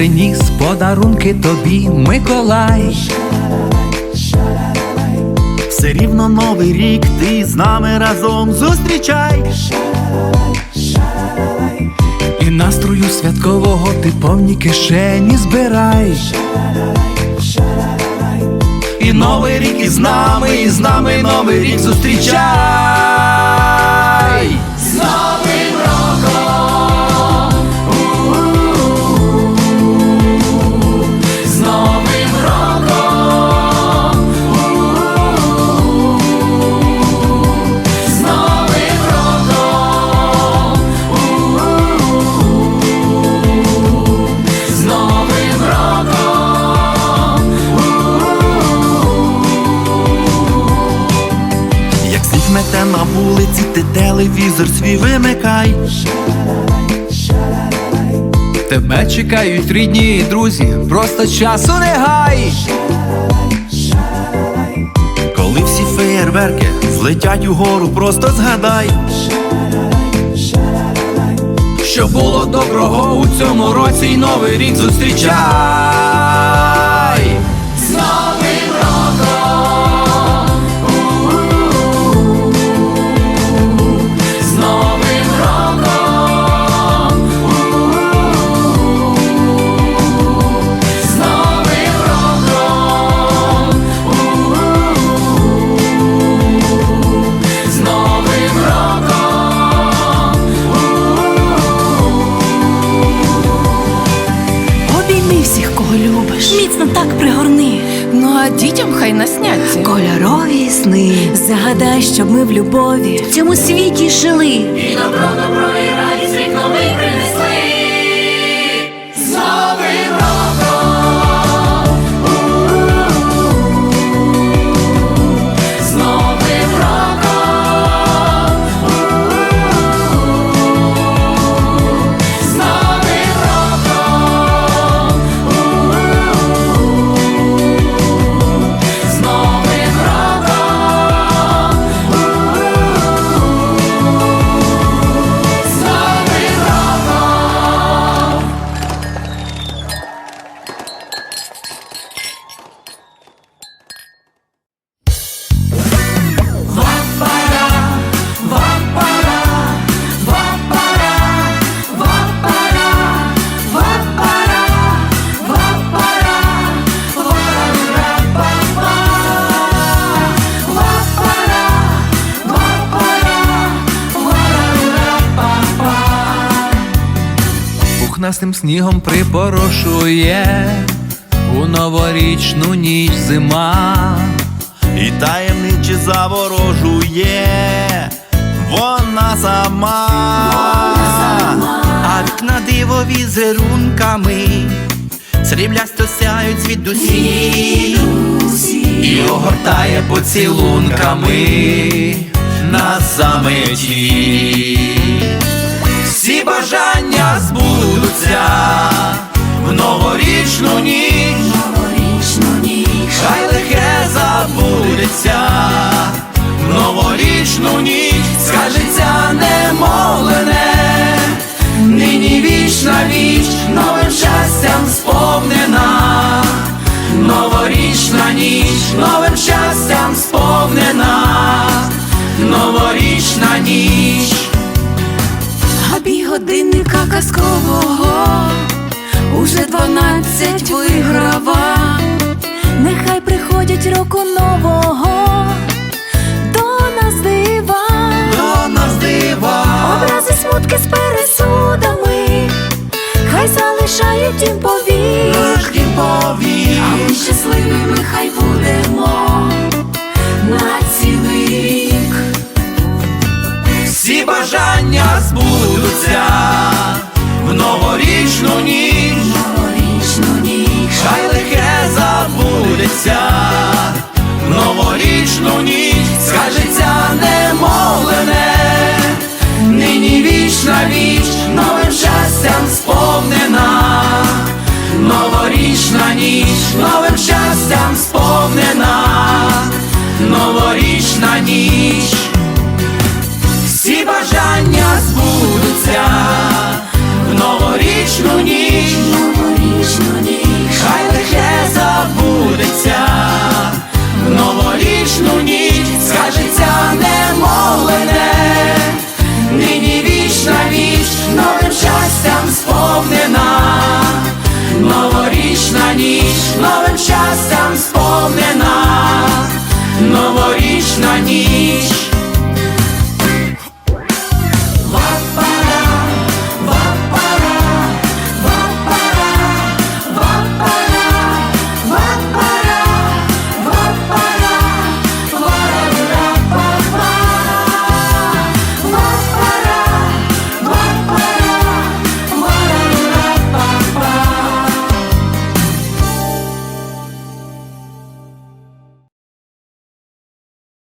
Приніс подарунки тобі, Миколай. Все рівно новий рік ти з нами разом зустрічай. І настрою святкового ти повні кишені збирай. І новий рік із нами, і з нами новий рік зустрічай. Сніг на вулиці, ти телевізор свій вимикай. Тебе чекають рідні і друзі, просто часу не гай. Коли всі феєрверки злетять угору, просто згадай. Що було доброго у цьому році й новий рік зустрічай. Дітям хай насняться. Кольорові сни. Загадай, щоб ми в любові в цьому світі жили. І добро, добро і радість рік ми принесли. З Пухнастим снігом припорошує у новорічну ніч зима. І таємниче заворожує вона сама, а вікна диво візерунками сріблясто сяють звідусі і огортає поцілунками на заметі. Всі бажання збудуться в новорічну ніч. Хай лихе забудеться в новорічну ніч, скажеться немовлене, нині віч на віч, новим щастям сповнена, новорічна ніч, новим щастям сповнена, новорічна ніч. Габі казкового уже дванадцять виграва. Нехай приходять року нового до нас дива. До нас дива, Образи смутки з пересудами, хай залишають їм повік. Новорічну ніч, Новорічну ніч. хай лихе забудеться. Новорічну ніч, скажеться немовлене, нині віч на віч, новим щастям сповнена, новорічна ніч, новим щастям сповнена, новорічна ніч. новорічна ніч, новим щастям сповнена, новорічна ніч.